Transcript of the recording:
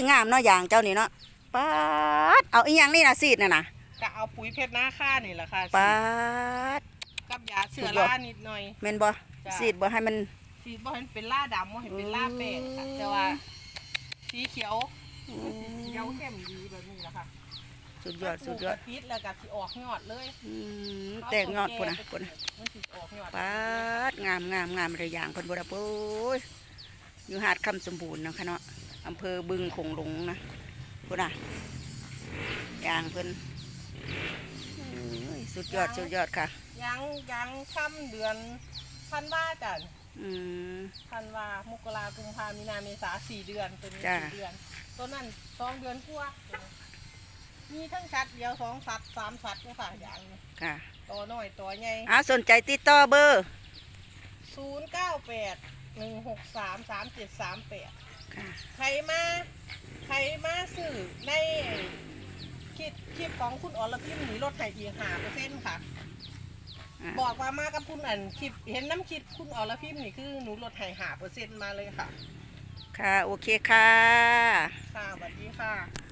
ยงามเนาะยางเจ้านี่เนาะป๊าดเอาอีหยังนี่นะซีดน่ะนะก็เอาปุ๋ยเพชรหน้าค่านี่แหละค่ะป๊าดกับยาเสือรานิดหน่อยแม่นบ่จ้ะซีดบ่ให้มันสีบ่เห็นเป็นล่าดำบ่เห็นเป็นล่าแป้งค่ะแต่ว่าสีเขียวสีเขียวเข้มดีแบบนี้แหละค่ะสุดยอดสุดยอดปลูกกระติดแล้วก็สิออกยอดเลยอืมแตกยอดพุ่นน่ะพุ่นน่ะมันสิออกยอดป๊าดงามงามงามเลยอย่างคนบ่ได้โอ้ยอยู่หาดคำสมบูรณ์เนาะค่ะเนาะ อำเภอบึงคงหลงนะพุ่นน่ะยางเพิ่นโอ้ยสุดยอดสุดยอดค่ะ ยังยังค่ำเดือนพันว่าจ้ะอืมพันว่ามกรากุมภามีนาเมษาสี่เดือนเป็นจ้ะสี่เดือนต้นนั้นสองเดือนกว่ามีทั้งสัตว์เดียวสองสัตว์สามสัตว์ก็ค่ะอย่างนี้ค่ะตัวน้อยตัวใหญ่อ่าสนใจติดต่อเบอร์ศูนย์เก้าแปดหนึ่งหกสามสามเจ็ดสามแปด ค่ะใครมาใครมาซื้อในคลิปคลิปของคุณอรพิมหนีลดให้อีกหาเปอร์เซ็นต์ค่ะ อ่าบอกว่ามากับคุณอันคลิปเห็นน้ำคลิปคุณอรพิมนี่คือหนูลดให้หาเปอร์เซ็นต์มาเลยค่ะ ค่ะ โอเคค่ะ ค่ะสวัสดีค่ะ